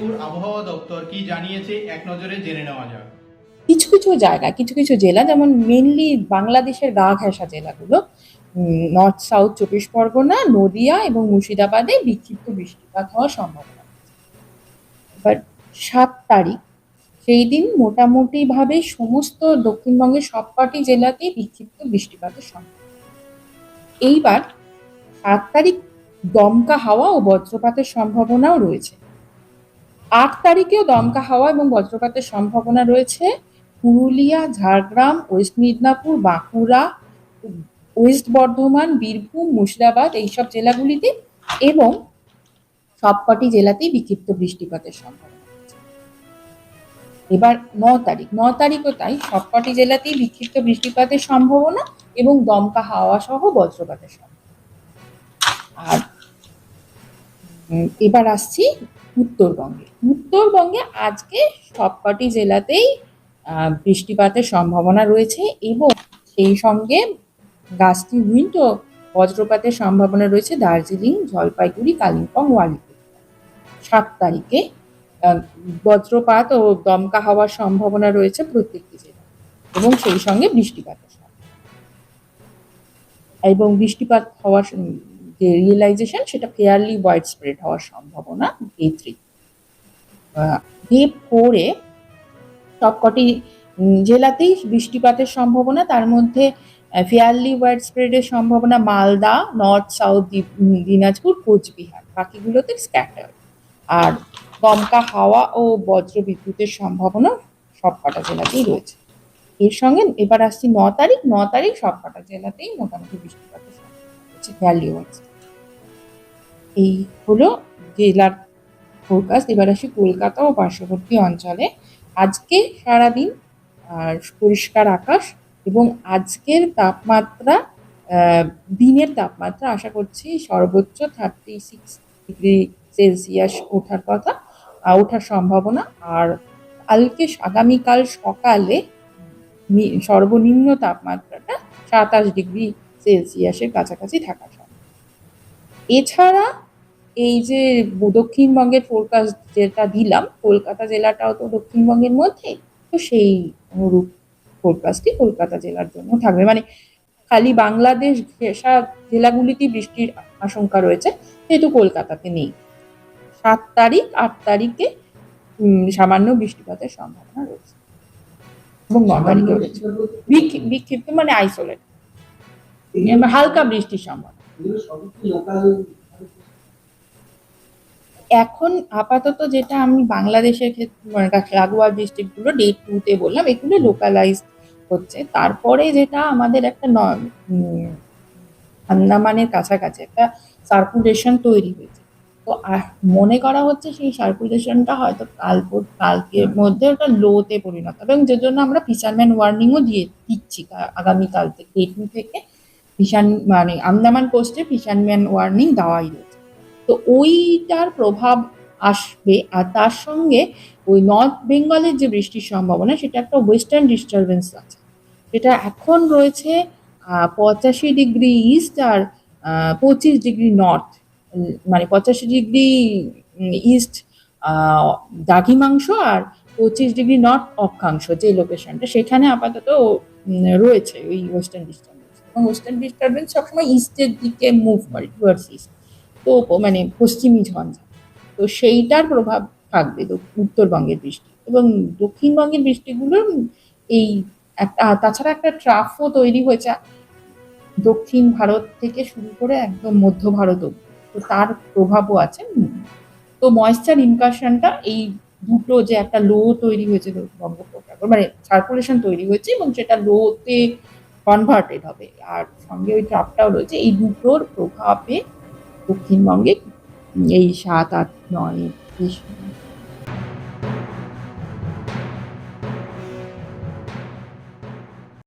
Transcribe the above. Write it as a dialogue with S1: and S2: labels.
S1: আলিপুর আবহাওয়া দপ্তর কি জানিয়েছে এক নজরে জেনে নেওয়া যাক।
S2: কিছু কিছু জায়গা, কিছু কিছু জেলা, যেমন মেনলি বাংলাদেশের গা ঘেঁষা জেলাগুলো নর্থ সাউথ চব্বিশ পরগনা, নদিয়া এবং মুর্শিদাবাদে বিক্ষিপ্ত বৃষ্টিপাত হওয়ার সম্ভাবনা। এবার সাত তারিখ, সেই দিন মোটামুটিভাবে সমস্ত দক্ষিণবঙ্গের সবকটি জেলাতেই বিক্ষিপ্ত বৃষ্টিপাতের সম্ভাবনা। এইবার সাত তারিখ দমকা হাওয়া ও বজ্রপাতের সম্ভাবনাও রয়েছে। আট তারিখেও দমকা হাওয়া এবং বজ্রপাতের সম্ভাবনা রয়েছে। পুরুলিয়া, ঝাড়গ্রাম, ওয়েস্ট মিদনাপুর, বাঁকুড়া, ওয়েস্ট বর্ধমান, বীরভূম, মুর্শিদাবাদ এইসব জেলাগুলিতে এবং সবকটি জেলাতেই বিক্ষিপ্ত বৃষ্টিপাতের সম্ভাবনা এবার ন তারিখ। ন তারিখও তাই সবকটি জেলাতেই বিক্ষিপ্ত বৃষ্টিপাতের সম্ভাবনা এবং দমকা হাওয়া সহ বজ্রপাতের সম্ভাবনা। আর এবার আসছি উত্তরবঙ্গে। উত্তরবঙ্গে আজকে সবকটি জেলাতেই বৃষ্টিপাতের সম্ভাবনা রয়েছে এবং সেই সঙ্গে গাছটি উইন্ড বজ্রপাতের সম্ভাবনা রয়েছে দার্জিলিং, জলপাইগুড়ি, কালিম্পং ও আলিপুর সাত তারিখে বজ্রপাত ও দমকা হওয়ার সম্ভাবনা রয়েছে প্রত্যেকটি জেলায় এবং সেই সঙ্গে বৃষ্টিপাতের সম্ভাবনা। এবং বৃষ্টিপাত হওয়ার রিয়েলাইজেশন সেটা ফেয়ারলি ওয়াইড স্প্রেড হওয়ার সম্ভাবনা ডে থ্রি ডে ফোরে সবকটি জেলাতেই বৃষ্টিপাতের সম্ভাবনা, তার মধ্যে ফেয়ারলি ওয়াইড স্প্রেডের সম্ভাবনা মালদা নর্থ সাউথ দিনাজপুর, কোচবিহার, বাকিগুলোতে স্ক্যাটার আর দমকা হাওয়া ও বজ্র বিদ্যুতের সম্ভাবনা সবকটা জেলাতেই রয়েছে। এর সঙ্গে এবার আসছি ন তারিখ ন তারিখ সবকটা জেলাতেই মোটামুটি বৃষ্টিপাতের সম্ভাবনা রয়েছে ফেয়ারলি ওয়াইড এই হলো জেলার ফোরকাস্ট এবার আসি কলকাতা ও পার্শ্ববর্তী অঞ্চলে। আজকে সারাদিন পরিষ্কার আকাশ এবং আজকের তাপমাত্রা দিনের তাপমাত্রা আশা করছি সর্বোচ্চ থার্টি সিক্স ডিগ্রি সেলসিয়াস ওঠার কথা ওঠার সম্ভাবনা। আর কালকে আগামীকাল সকালে সর্বনিম্ন তাপমাত্রাটা সাতাশ ডিগ্রি সেলসিয়াসের কাছাকাছি থাকার সম্ভাবনা এছাড়া এই যে দক্ষিণবঙ্গের ফোরকাস্ট যেটা দিলাম কলকাতা জেলাটাও তো দক্ষিণবঙ্গের মধ্যে তো সেই অনুরূপ ফোরকাস্টই কলকাতা জেলার জন্য থাকবে। মানে খালি বাংলাদেশ ঘেঁষা জেলাগুলিতেই বৃষ্টির আশঙ্কা রয়েছে যেহেতু কলকাতাতে নেই। সাত তারিখ আট তারিখে সামান্য বৃষ্টিপাতের সম্ভাবনা রয়েছে। এবং ন তারিখে রয়েছে বিক্ষিপ্ত মানে আইসোলেট হালকা বৃষ্টির সম্ভাবনা। এখন আপাতত যেটা আমি বাংলাদেশের ক্ষেত্রে মানে লাগোয়া ডিস্ট্রিক্টগুলো ডে টুতে বললাম, এগুলো লোকালাইজ হচ্ছে। তারপরে যেটা আমাদের একটা আন্দামানের কাছাকাছি একটা সার্কুলেশন তৈরি হয়েছে। তো মনে করা হচ্ছে সেই সার্কুলেশনটা হয়তো কাল কালকের মধ্যে ওটা লোতে পরিণত এবং যে জন্য আমরা ফিশারম্যান ওয়ার্নিংও দিয়ে দিচ্ছি আগামীকাল থেকে ডে টু থেকে। ফিশান মানে আন্দামান কোস্টে ফিশারম্যান ওয়ার্নিং দেওয়াই রয়েছে। তো ওইটার প্রভাব আসবে আর তার সঙ্গে ওই নর্থ বেঙ্গলের যে বৃষ্টির সম্ভাবনা, সেটা একটা ওয়েস্টার্ন ডিস্টারবেন্স আছে। যেটা এখন রয়েছে পঁচাশি ডিগ্রি ইস্ট আর পঁচিশ ডিগ্রি নর্থ। মানে পঁচাশি ডিগ্রি ইস্ট দাঘিমাংশ আর পঁচিশ ডিগ্রি নর্থ অক্ষাংশ যে লোকেশনটা, সেখানে আপাতত রয়েছে ওই ওয়েস্টার্ন ডিস্টারবেন্স। ওয়েস্টার্ন ডিস্টারবেন্স সবসময় ইস্টের দিকে মুভ করে টুয়ার্ডস ইস্ট তো মানে পশ্চিমী ঝঞ্ঝা। তো সেইটার প্রভাব থাকবে উত্তরবঙ্গের বৃষ্টি এবং দক্ষিণবঙ্গের বৃষ্টিগুলো এই একটা, তাছাড়া একটা ট্রাফও তৈরি হয়েছে। দক্ষিণ ভারত থেকে শুরু করে একদম মধ্য ভারত তো তার প্রভাবও আছে। তো ময়েশ্চার ইনকাশনটা এই দুটো যে একটা লো তৈরি হয়েছে বঙ্গোপসাগর মানে সার্কুলেশন তৈরি হয়েছে এবং সেটা লোতে কনভার্টেড হবে। আর সঙ্গে ওই ট্রাপটাও রয়েছে। এই দুটোর প্রভাবে দক্ষিণবঙ্গে এই সাত, আট, নয়